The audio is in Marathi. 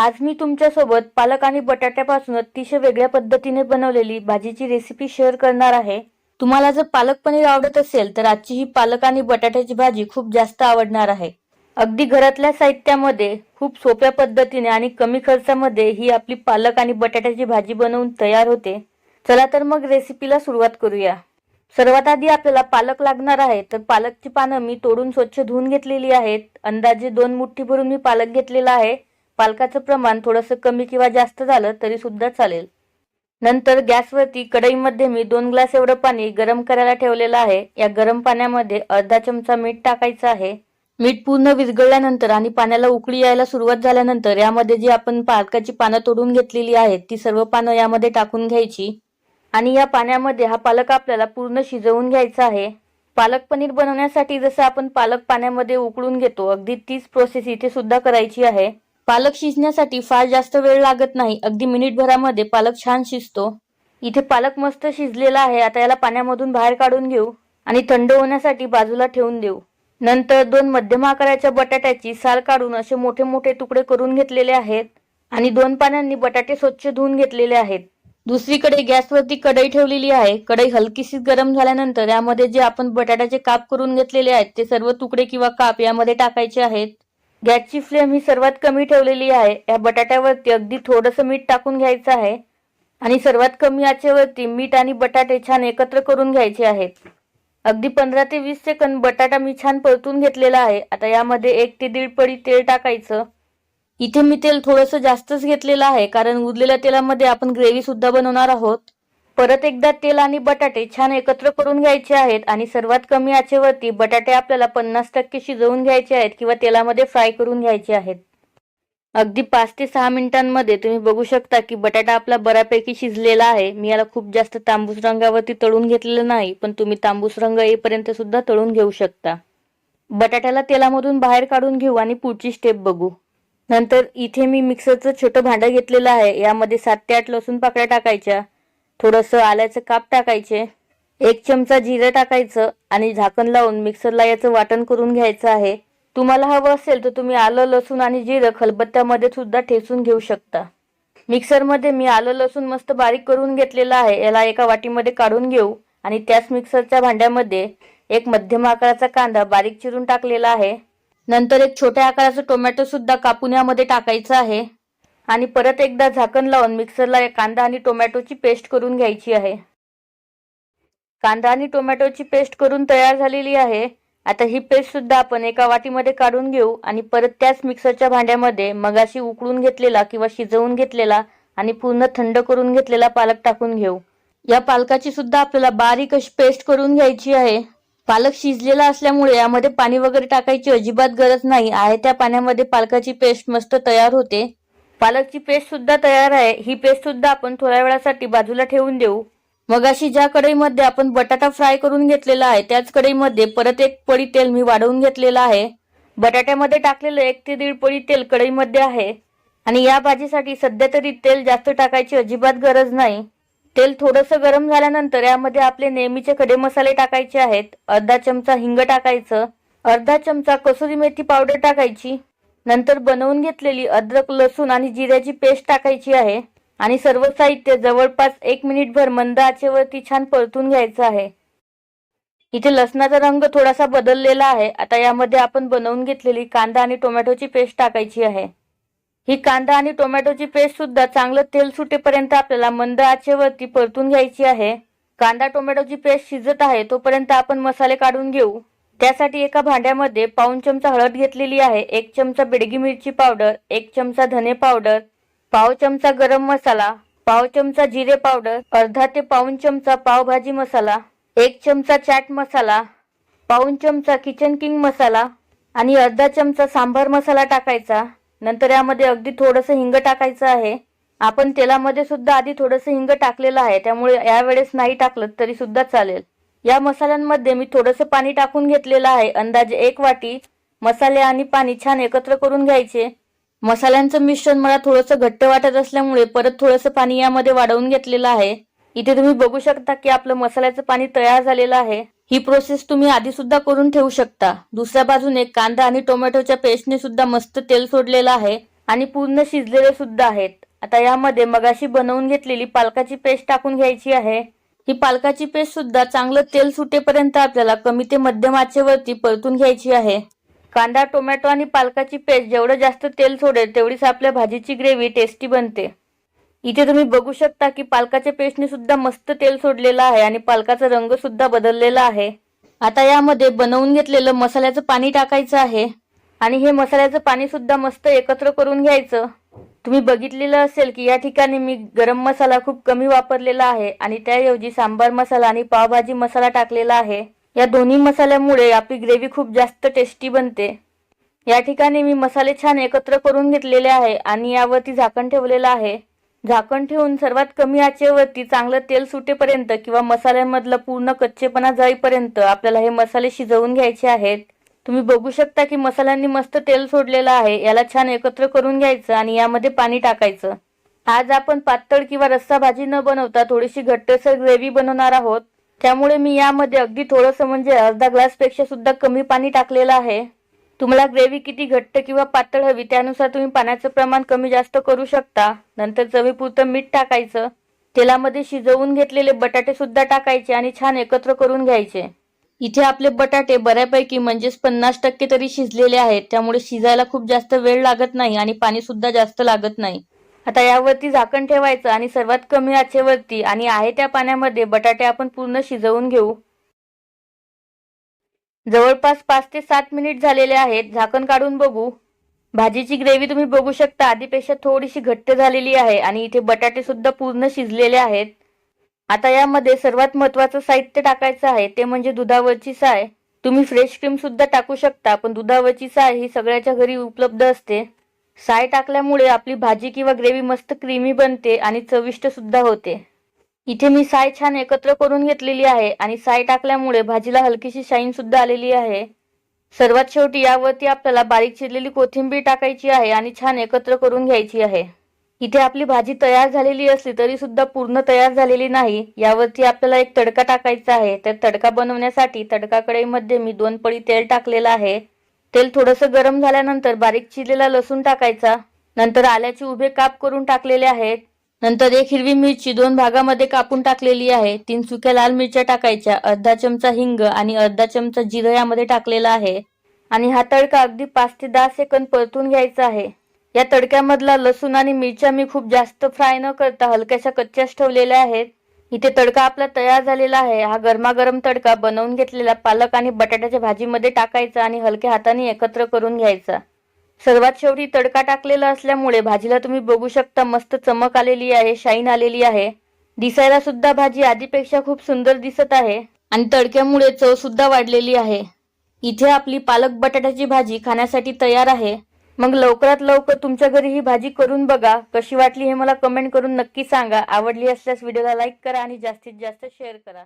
आज मी तुमच्यासोबत पालक आणि बटाट्यापासून अतिशय वेगळ्या पद्धतीने बनवलेली भाजीची रेसिपी शेअर करणार आहे. तुम्हाला जर पालक पनीर आवडत असेल तर आजची ही पालक आणि बटाट्याची भाजी खूप जास्त आवडणार आहे. अगदी घरातल्या साहित्यामध्ये खूप सोप्या पद्धतीने आणि कमी खर्चामध्ये ही आपली पालक आणि बटाट्याची भाजी बनवून तयार होते. चला तर मग रेसिपीला सुरुवात करूया. सर्वात आधी आपल्याला पालक लागणार आहे तर पालकची पानं मी तोडून स्वच्छ धुवून घेतलेली आहेत. अंदाजे दोन मुठ्ठी भरून मी पालक घेतलेला आहे. पालकाचं प्रमाण थोडंसं कमी किंवा जास्त झालं तरी सुद्धा चालेल. नंतर गॅसवरती कढईमध्ये मी दोन ग्लास एवढं पाणी गरम करायला ठेवलेलं आहे. या गरम पाण्यामध्ये अर्धा चमचा मीठ टाकायचं आहे. मीठ पूर्ण विरघळल्यानंतर आणि पाण्याला उकळी यायला सुरुवात झाल्यानंतर यामध्ये जी आपण पालकाची पानं तोडून घेतलेली आहेत ती सर्व पानं यामध्ये टाकून घ्यायची. आणि या पाण्यामध्ये हा पालक आपल्याला पूर्ण शिजवून घ्यायचा आहे. पालक पनीर बनवण्यासाठी जसं आपण पालक पाण्यामध्ये उकळून घेतो अगदी तीच प्रोसेस इथे सुद्धा करायची आहे. पालक शिजण्यासाठी फार जास्त वेळ लागत नाही. अगदी मिनिटभरामध्ये पालक छान शिजतो. इथे पालक मस्त शिजलेला आहे. आता याला पाण्यामधून बाहेर काढून घेऊ आणि थंड होण्यासाठी बाजूला ठेवून देऊ. नंतर दोन मध्यम आकाराच्या बटाट्याची साल काढून असे मोठे मोठे तुकडे करून घेतलेले आहेत आणि दोन पाण्यांनी बटाटे स्वच्छ धुवून घेतलेले आहेत. दुसरीकडे गॅसवरती कढई ठेवलेली आहे. कढई हलकीशी गरम झाल्यानंतर यामध्ये जे आपण बटाट्याचे काप करून घेतलेले आहेत ते सर्व तुकडे किंवा काप यामध्ये टाकायचे आहेत. गॅसची फ्लेम ही सर्वात कमी ठेवलेली आहे. या बटाट्यावरती अगदी थोडंसं मीठ टाकून घ्यायचं आहे. आणि सर्वात कमी आचेवरती मीठ आणि बटाटे छान एकत्र करून घ्यायचे आहेत. अगदी पंधरा ते वीस सेकंद बटाटा मी छान परतून घेतलेला आहे. आता यामध्ये एक ते दीड पडी तेल टाकायचं. इथे मी तेल थोडंसं जास्तच घेतलेलं आहे कारण उरलेल्या तेलामध्ये आपण ग्रेव्ही सुद्धा बनवणार आहोत. परत एकदा तेल आणि बटाटे छान एकत्र करून घ्यायचे आहेत आणि सर्वात कमी आचेवरती बटाटे आपल्याला पन्नास टक्के शिजवून घ्यायचे आहेत किंवा तेलामध्ये फ्राय करून घ्यायचे आहेत. अगदी पाच ते सहा मिनिटांमध्ये तुम्ही बघू शकता की बटाटा आपला बऱ्यापैकी शिजलेला आहे. मी याला खूप जास्त तांबूस रंगावरती तळून घेतलेलं नाही पण तुम्ही तांबूस रंग येईपर्यंत सुद्धा तळून घेऊ शकता. बटाट्याला तेलामधून बाहेर काढून घेऊ आणि पुढची स्टेप बघू. नंतर इथे मी मिक्सरचं छोटं भांडं घेतलेलं आहे. यामध्ये सात ते आठ लसूण पाकळ्या टाकायच्या. थोडंसं आल्याचं काप टाकायचे. एक चमचा जिरं टाकायचं आणि झाकण लावून मिक्सरला याचं वाटण करून घ्यायचं आहे. तुम्हाला हवं असेल तर तुम्ही आलं लसूण आणि जिरं खलबत्त्यामध्ये सुद्धा ठेचून घेऊ शकता. मिक्सरमध्ये मी आलं लसूण मस्त बारीक करून घेतलेलं आहे. याला एका वाटीमध्ये काढून घेऊ आणि त्याच मिक्सरच्या भांड्यामध्ये एक मध्यम आकाराचा कांदा बारीक चिरून टाकलेला आहे. नंतर एक छोट्या आकाराचं टोमॅटो सुद्धा कापून यामध्ये टाकायचं आहे. आणि परत एकदा झाकण लावून मिक्सरला कांदा आणि टोमॅटोची पेस्ट करून घ्यायची आहे. कांदा आणि टोमॅटोची पेस्ट करून तयार झालेली आहे. आता ही पेस्ट सुद्धा आपण एका वाटीमध्ये काढून घेऊ आणि परत त्याच मिक्सरच्या भांड्यामध्ये मगाशी उकळून घेतलेला किंवा शिजवून घेतलेला आणि पूर्ण थंड करून घेतलेला पालक टाकून घेऊ. या पालकाची सुद्धा आपल्याला बारीक अशी पेस्ट करून घ्यायची आहे. पालक शिजलेला असल्यामुळे यामध्ये पाणी वगैरे टाकायची अजिबात गरज नाही. आहे त्या पाण्यामध्ये पालकाची पेस्ट मस्त तयार होते. पालकची पेस्ट सुद्धा तयार आहे. ही पेस्ट सुद्धा आपण थोड्या वेळासाठी बाजूला ठेवून देऊ. मग अशी ज्या कढईमध्ये आपण बटाटा फ्राय करून घेतलेला आहे त्याच कढईमध्ये परत एक पडी तेल मी वाढवून घेतलेलं आहे. बटाट्यामध्ये टाकलेलं एक ते दीड पडी तेल कढईमध्ये आहे. आणि या भाजीसाठी सध्या तरी तेल जास्त टाकायची अजिबात गरज नाही. तेल थोडंसं गरम झाल्यानंतर यामध्ये आपले नेहमीचे खडे मसाले टाकायचे आहेत. अर्धा चमचा हिंग टाकायचं. अर्धा चमचा कसुरी मेथी पावडर टाकायची. नंतर बनवून घेतलेली अद्रक लसूण आणि जिऱ्याची पेस्ट टाकायची आहे. आणि सर्व साहित्य जवळपास एक मिनिटभर मंद आचेवरती छान परतून घ्यायचं आहे. इथे लसणाचा रंग थोडासा बदललेला आहे. आता यामध्ये आपण बनवून घेतलेली कांदा आणि टोमॅटोची पेस्ट टाकायची आहे. ही कांदा आणि टोमॅटोची पेस्ट सुद्धा चांगलं तेल सुटेपर्यंत आपल्याला मंद आचेवरती परतून घ्यायची आहे. कांदा टोमॅटोची पेस्ट शिजत आहे तोपर्यंत आपण मसाले काढून घेऊ. त्यासाठी एका भांड्यामध्ये पाऊन चमचा हळद घेतलेली आहे एक चमचा बिडगी मिरची पावडर एक चमचा धने पावडर पाव चमचा गरम मसाला पाव चमचा जिरे पावडर अर्धा ते पाऊन चमचा पावभाजी मसाला एक चमचा चाट मसाला पाऊन चमचा किचन किंग मसाला आणि अर्धा चमचा सांबार मसाला टाकायचा. नंतर यामध्ये अगदी थोडंसं हिंग टाकायचं आहे. आपण तेलामध्ये सुद्धा आधी थोडंसं हिंग टाकलेलं आहे त्यामुळे यावेळेस नाही टाकलं तरी सुद्धा चालेल. या मसाल्यांमध्ये मी थोडंसं पाणी टाकून घेतलेलं आहे. अंदाजे एक वाटी मसाले आणि पाणी छान एकत्र करून घ्यायचे. मसाल्यांचं मिश्रण मला थोडंसं घट्ट वाटत असल्यामुळे परत थोडंसं पाणी यामध्ये वाढवून घेतलेलं आहे. इथे तुम्ही बघू शकता की आपलं मसाल्याचं पाणी तयार झालेलं आहे. ही प्रोसेस तुम्ही आधी सुद्धा करून ठेवू शकता. दुसऱ्या बाजूने कांदा आणि टोमॅटोच्या पेस्टने सुद्धा मस्त तेल सोडलेलं आहे आणि पूर्ण शिजलेले सुद्धा आहेत. आता यामध्ये मगाशी बनवून घेतलेली पालकाची पेस्ट टाकून घ्यायची आहे. ही पालकाची पेस्ट सुद्धा चांगलं तेल सुटेपर्यंत आपल्याला कमी ते मध्यम आचेवरती परतून घ्यायची आहे. कांदा टोमॅटो आणि पालकाची पेस्ट जेवढं जास्त तेल सोडेल तेवढीच आपल्या भाजीची ग्रेव्ही टेस्टी बनते. इथे तुम्ही बघू शकता की पालकाच्या पेस्टने सुद्धा मस्त तेल सोडलेलं आहे आणि पालकाचा रंग सुद्धा बदललेला आहे. आता यामध्ये बनवून घेतलेलं मसाल्याचं पाणी टाकायचं आहे आणि हे मसाल्याचं पाणी सुद्धा मस्त एकत्र करून घ्यायचं. तुम्ही बघितलेलं असेल की या ठिकाणी मी गरम मसाला खूप कमी वापरलेला आहे आणि त्याऐवजी सांबार मसाला आणि पावभाजी मसाला टाकलेला आहे. या दोन्ही मसाल्यामुळे आपली ग्रेव्ही खूप जास्त टेस्टी बनते. या ठिकाणी मी मसाले छान एकत्र करून घेतलेले आहे आणि यावरती झाकण ठेवलेलं आहे. झाकण ठेवून सर्वात कमी आचेवरती चांगलं तेल सुटेपर्यंत किंवा मसाल्यामधला पूर्ण कच्चेपणा जाईपर्यंत आपल्याला हे मसाले शिजवून घ्यायचे आहेत. तुम्ही बघू शकता की मसाल्यांनी मस्त तेल सोडलेलं आहे. याला छान एकत्र करून घ्यायचं आणि यामध्ये पाणी टाकायचं. आज आपण पातळ किंवा रस्सा भाजी न बनवता थोडीशी घट्टसर ग्रेव्ही बनवणार आहोत. त्यामुळे मी यामध्ये अगदी थोडंसं म्हणजे अर्धा ग्लासपेक्षा सुद्धा कमी पाणी टाकलेलं आहे. तुम्हाला ग्रेव्ही किती घट्ट किंवा पातळ हवी त्यानुसार तुम्ही पाण्याचं प्रमाण कमी जास्त करू शकता. नंतर चवीपुरतं मीठ टाकायचं. तेलामध्ये शिजवून घेतलेले बटाटे सुद्धा टाकायचे आणि छान एकत्र करून घ्यायचे. इथे आपले बटाटे बऱ्यापैकी म्हणजेच पन्नास टक्के तरी शिजलेले आहेत. त्यामुळे शिजायला खूप जास्त वेळ लागत नाही आणि पाणी सुद्धा जास्त लागत नाही. आता यावरती झाकण ठेवायचं आणि सर्वात कमी आचेवरती आणि आहे त्या पाण्यामध्ये बटाटे आपण पूर्ण शिजवून घेऊ. जवळपास पाच ते सात मिनिट झालेले आहेत. झाकण काढून बघू. भाजीची ग्रेव्ही तुम्ही बघू शकता. आधीपेक्षा थोडीशी घट्ट झालेली आहे आणि इथे बटाटे सुद्धा पूर्ण शिजलेले आहेत. आता यामध्ये सर्वात महत्वाचं साहित्य टाकायचं आहे ते म्हणजे दुधावरची साय. तुम्ही फ्रेश क्रीम सुद्धा टाकू शकता पण दुधावरची साय ही सगळ्याच्या घरी उपलब्ध असते. साय टाकल्यामुळे आपली भाजी किंवा ग्रेव्ही मस्त क्रीमी बनते आणि चविष्ट सुद्धा होते. इथे मी साय छान एकत्र करून घेतलेली आहे आणि साय टाकल्यामुळे भाजीला हलकीशी शाईन सुद्धा आलेली आहे. सर्वात शेवटी यावरती आपल्याला बारीक चिरलेली कोथिंबीर टाकायची आहे आणि छान एकत्र करून घ्यायची आहे. इथे आपली भाजी तयार झालेली असली तरी सुद्धा पूर्ण तयार झालेली नाही. यावरती आपल्याला एक तडका टाकायचा आहे. तर तडका बनवण्यासाठी तडका कढईमध्ये मी दोन पळी तेल टाकलेलं आहे. तेल थोडंसं गरम झाल्यानंतर बारीक चिरलेला लसूण टाकायचा. नंतर आल्याचे उभे काप करून टाकलेले आहेत. नंतर एक हिरवी मिरची दोन भागामध्ये कापून टाकलेली आहे. तीन सुक्या लाल मिरच्या टाकायच्या. अर्धा चमचा हिंग आणि अर्धा चमचा जिरं यामध्ये टाकलेला आहे. आणि हा तडका अगदी पाच ते दहा सेकंद परतून घ्यायचा आहे. या तडक्यामधला लसूण आणि मिरच्या मी खूप जास्त फ्राय न करता हलक्याशा कच्च्याच ठेवलेल्या आहेत. इथे तडका आपला तयार झालेला आहे. हा गरमागरम तडका बनवून घेतलेला पालक आणि बटाट्याच्या भाजीमध्ये टाकायचा आणि हलक्या हाताने एकत्र करून घ्यायचा. सर्वात शेवटी तडका टाकलेला असल्यामुळे भाजीला तुम्ही बघू शकता मस्त चमक आलेली आहे शाईन आलेली आहे. दिसायला सुद्धा भाजी आधीपेक्षा खूप सुंदर दिसत आहे आणि तडक्यामुळे चव सुद्धा वाढलेली आहे. इथे आपली पालक बटाट्याची भाजी खाण्यासाठी तयार आहे. मग लवकरात लवकर तुमच्या घरी ही भाजी करून बघा. कशी वाटली हे मला कमेंट करून नक्की सांगा. आवडली असल्यास व्हिडिओला लाईक करा आणि जास्तीत जास्त शेअर करा.